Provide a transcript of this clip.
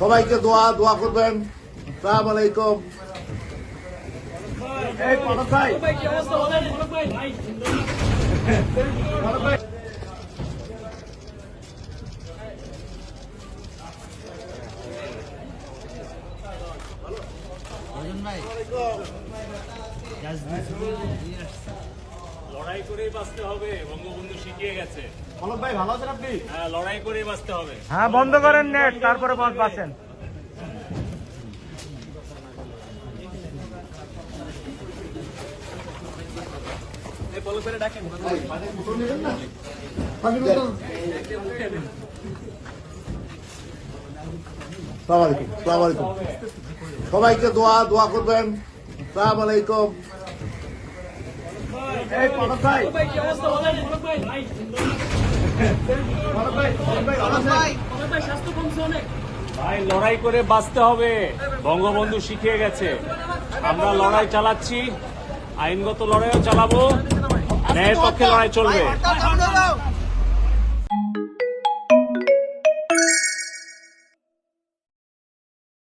সবাইকে দোয়া দোয়া করবেন। সালাম আলাইকুম। ভাই। লড়াই করেই বাঁচতে হবে বঙ্গবন্ধু শিখিয়ে গেছে। পলক ভাই ভালো আছেন আপনি? হ্যাঁ লড়াই করেই বাঁচতে হবে। হ্যাঁ বন্ধ করেন নেট তারপরে বাঁচেন। সালাম আলাইকুম সালাম সবাইকে দোয়া দোয়া করবেন। সালাম আলাইকুম এই পাঠান ভাই পাঠান ভাই পাঠান ভাই ভালো আছেন ভাই। লড়াই করে বাঁচতে হবে। বঙ্গবন্ধু শিখিয়ে গেছে। আমরা লড়াই চালাচ্ছি। আইনগত লড়াইও চালাবো। ন্যায়ের পক্ষে লড়াই চলবে।